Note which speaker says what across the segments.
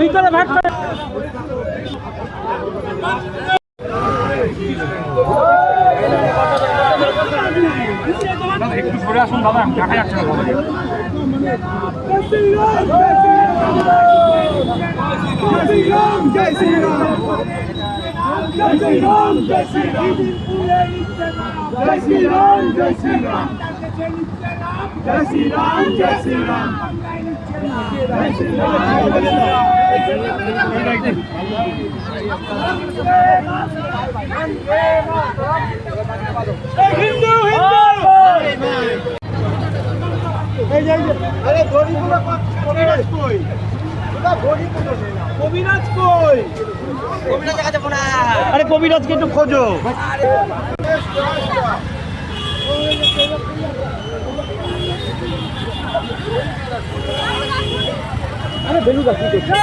Speaker 1: ভিতরে ভাগ করে
Speaker 2: একটু সরে আসুন দাদা দেখা যাচ্ছে না
Speaker 1: হিন্দু কবিরাজ কই? আরে কবিরাজকে একটু খোঁজো। আরে বেলুদা কি করছিস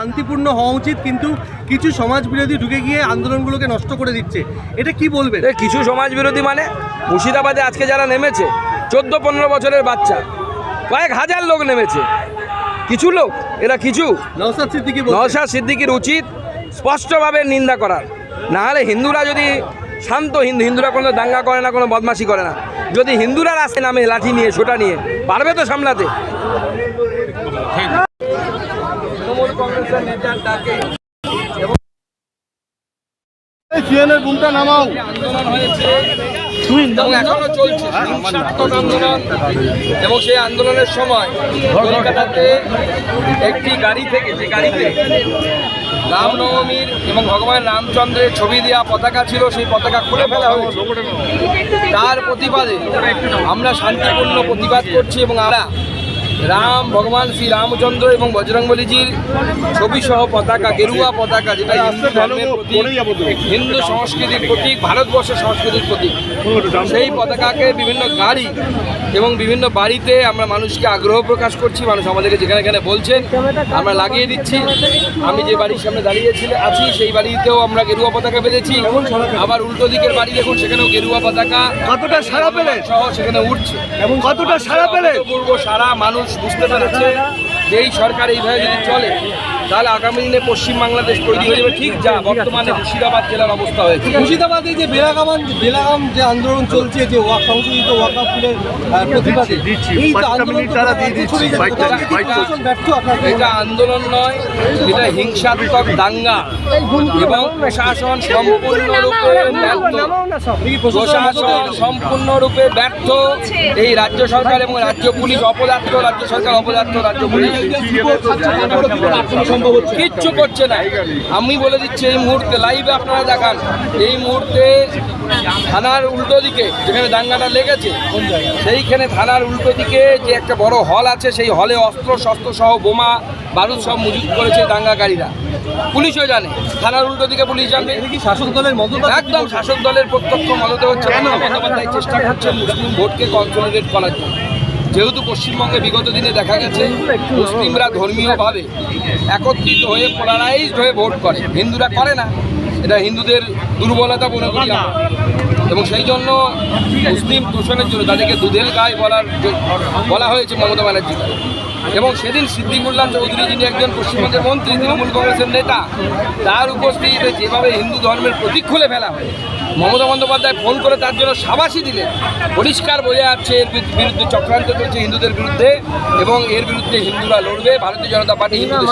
Speaker 3: শান্তিপূর্ণ হওয়া উচিত কিন্তু কিছু সমাজ বিরোধী ঢুকে গিয়ে আন্দোলনগুলোকে নষ্ট করে দিচ্ছে। এটা কি
Speaker 4: বলবে কিছু সমাজ বিরোধী মানে? মুর্শিদাবাদে আজকে যারা নেমেছে চোদ্দ পনেরো বছরের বাচ্চা কয়েক হাজার লোক নেমেছে। কিছু লোক? এরা কিছু?
Speaker 3: নওসাদ সিদ্দিকি।
Speaker 4: নওশাদ সিদ্দিকির উচিত স্পষ্টভাবে নিন্দা করার। না হলে হিন্দুরা যদি শান্ত হিন্দু হিন্দুরা কোনো দাঙ্গা করে না কোনো বদমাশি করে না। যদি হিন্দুরা রাস্তায় নামে লাঠি নিয়ে ছোটা নিয়ে পারবে তো সামলাতে? তৃণমূল কংগ্রেসের নেতার ডাকে। আন্দোলন হয়েছে। এবং এখনও চলছে। আন্দোলন এবং সেই আন্দোলনের সময় কলকাতাতে একটি গাড়ি থেকে যে গাড়িতে রামনবমীর এবং ভগবান রামচন্দ্রের ছবি দেওয়া পতাকা ছিল সেই পতাকা খুলে ফেলা হয়েছে। তার প্রতিবাদে আমরা শান্তিপূর্ণ প্রতিবাদ করছি এবং আমরা রাম ভগবান শ্রী রামচন্দ্র এবং বজরংবলীজির ছবি সহ পতাকা গেরুয়া পতাকা যেটা হিন্দু ধর্মের প্রতীক হিন্দু সংস্কৃতির প্রতীক ভারতবর্ষের সংস্কৃতির প্রতীক। সেই পতাকাকে বিভিন্ন গাড়ি এবং বিভিন্ন বাড়িতে আমরা মানুষকে আগ্রহ প্রকাশ করছি মানুষ আমাদেরকে যেখানে এখানে বলছেন আমরা লাগিয়ে দিচ্ছি। আমি যে বাড়ির সামনে দাঁড়িয়েছি আছি সেই বাড়িতেও আমরা গেরুয়া পতাকা বেঁধেছি। আবার উল্টো দিকের বাড়ি দেখুন সেখানেও গেরুয়া পতাকা
Speaker 3: কতটা সাড়া পেলে?
Speaker 4: সহ সেখানে উঠছে।
Speaker 3: এবং কতটা সাড়া পেলে?
Speaker 4: অভূতপূর্ব সারা মানুষ বুঝতে পারছে যে এই সরকার এইভাবে যদি চলে তাহলে আগামী দিনে পশ্চিম বাংলাদেশ তৈরি হয়ে যাবে ঠিক যা বর্তমানে মুর্শিদাবাদ জেলার অবস্থা হয়েছে
Speaker 3: মুর্শিদাবাদে যে বেলাগামান বেলাগাম যে আন্দোলন চলছে যে ওয়াক সংশোধিত ওয়াকা ফুলের প্রতিবাদে এই আন্দোলন
Speaker 4: এটা আন্দোলন নয় এটা হিংসাত্মক দাঙ্গা এবং প্রশাসন সম্পূর্ণরূপে ব্যর্থ প্রশাসন সম্পূর্ণরূপে ব্যর্থ এই রাজ্য সরকার এবং রাজ্য পুলিশ অপদার্থ রাজ্য সরকার অপদার্থ রাজ্য পুলিশ কিচ্ছু করছে না। আমি বলে দিচ্ছি এই মুহূর্তে লাইভে আপনারা দেখান এই মুহূর্তে থানার উল্টো দিকে যেখানে দাঙ্গাটা লেগেছে সেইখানে থানার উল্টো দিকে যে একটা বড় হল আছে সেই হলে অস্ত্র শস্ত্র সহ বোমা বারুদ সব মজুত করেছে দাঙ্গাকারীরা। পুলিশও জানে থানার উল্টো দিকে পুলিশ জানবে।
Speaker 3: শাসক দলের মদত
Speaker 4: একদম শাসক দলের প্রত্যক্ষ মদতে হচ্ছে বন্দ্যোপাধ্যায় চেষ্টা করছে মুসলিম ভোটকে কনসলিডেট করার জন্য। যেহেতু পশ্চিমবঙ্গে বিগত দিনে দেখা গেছে, মুসলিমরা ধর্মীয়ভাবে একত্রিত হয়ে পোলারাইজড হয়ে ভোট করে। হিন্দুরা করে না। এটা হিন্দুদের দুর্বলতা মনে করি। এবং সেই জন্য মুসলিম দূষণের জন্য তাদেরকে দুধের গায়ে বলার বলা হয়েছে মমতা ব্যানার্জিকে এবং সেদিন সিদ্দিকুল্লাহ চৌধুরী যিনি একজন পশ্চিমবঙ্গের মন্ত্রী, তৃণমূল কংগ্রেসের নেতা, তার উপস্থিতিতে যেভাবে হিন্দু ধর্মের প্রতীক খুলে ফেলা হয় মমতা বন্দ্যোপাধ্যায় ফোন করে তার জন্য সাবাসি দিলেন পরিষ্কার বোঝা যাচ্ছে এর বিরুদ্ধে চক্রান্ত চলছে হিন্দুদের বিরুদ্ধে এবং এর বিরুদ্ধে হিন্দুরা লড়বে ভারতীয় জনতা পার্টি হিন্দুদের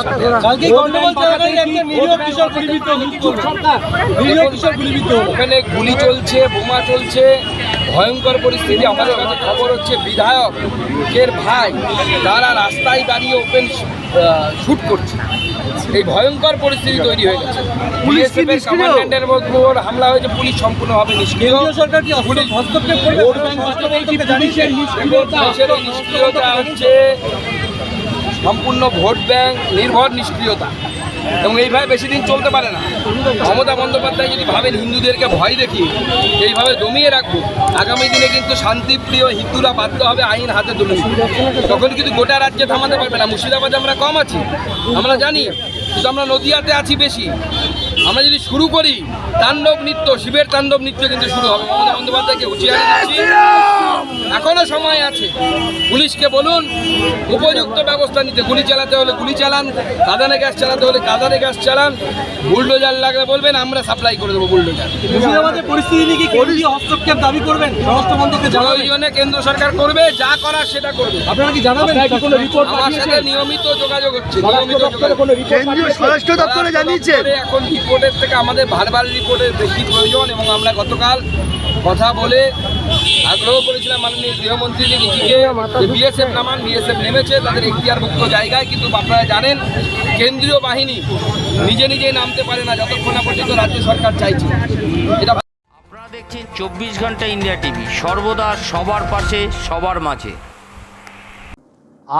Speaker 4: ওখানে গুলি চলছে বোমা চলছে ভয়ঙ্কর পরিস্থিতি। আমাদের কাছে খবর হচ্ছে বিধায়কের ভাই তারা রাস্তায় দাঁড়িয়ে ওপেন শুট করছে। এই ভয়ঙ্কর পরিস্থিতি তৈরি হয়ে গেছে। বিএসএফ এর কমান্ড্যান্টের উপর হামলা হয়েছে পুলিশ সম্পূর্ণভাবে নিষ্ক্রিয়।
Speaker 3: সরকার কি হস্ত- হস্তক্ষেপ
Speaker 4: নিষ্ক্রিয়তা হচ্ছে সম্পূর্ণ ভোট ব্যাংক নির্ভর নিষ্ক্রিয়তা। এবং এইভাবে বেশি দিন চলতে পারে না। মমতা বন্দ্যোপাধ্যায় যদি ভাবেন হিন্দুদেরকে ভয় দেখি এইভাবে জমিয়ে রাখব, আগামী দিনে কিন্তু শান্তিপ্রিয় হিন্দুরা বাধ্য হবে আইন হাতে তুলে। তখন কিন্তু গোটা রাজ্যে থামাতে পারবে না। মুর্শিদাবাদে আমরা কম আছি। আমরা জানি, কিন্তু আমরা নদিয়াতে আছি বেশি। আমরা যদি শুরু করি তাণ্ডব নৃত্য শিবের তাণ্ডব নৃত্য কিন্তু শুরু হবে। মমতা বন্দ্যোপাধ্যায়কে হুঁশিয়ারি দিচ্ছি এখনও সময় আছে। পুলিশকে বলুন উপযুক্ত ব্যবস্থা নিতে। গুলি চালাতে হলে গুলি চালান কাদানে গ্যাস চালাতে হলে কাদানে গ্যাস চালান। বুলডোজার লাগলে বলবেন আমরা সাপ্লাই করে দেবো বুলডোজার।
Speaker 3: মুর্শিদাবাদের পরিস্থিতি নিয়ে কি কেন্দ্রীয় হস্তক্ষেপ দাবি করবেন? স্বরাষ্ট্র মন্ত্রকে জানাবেন?
Speaker 4: প্রয়োজনে কেন্দ্র সরকার করবে যা করার সেটা করবে।
Speaker 3: আপনারা কি জানাবেন?
Speaker 4: আমার সাথে নিয়মিত যোগাযোগ হচ্ছে। নিয়মিত যোগাযোগ
Speaker 1: কেন্দ্রীয় স্বরাষ্ট্র দপ্তরে জানিয়েছে।
Speaker 4: এখন রিপোর্টের থেকে আমাদের ভারবার রিপোর্টের বেশি প্রয়োজন এবং আমরা গতকাল কথা বলে আগ্রহ করেছিলাম মাননীয় গৃহমন্ত্রী যে বিএসএফ নামান বিএসএফ নেমেছে তাদের এখতিয়ারভুক্ত জায়গায় কিন্তু আপনারা জানেন কেন্দ্রীয় বাহিনী নিজে নিজেই নামতে পারে না যতক্ষণ না পর্যন্ত রাজ্য সরকার চাইছে। এটা
Speaker 5: আপনারা দেখছেন চব্বিশ ঘণ্টা ইন্ডিয়া টিভি সর্বদা সবার পাশে সবার মাঝে।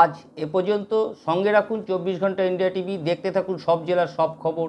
Speaker 5: আজ এ পর্যন্ত সঙ্গে রাখুন চব্বিশ ঘণ্টা ইন্ডিয়া টিভি দেখতে থাকুন সব জেলার সব খবর।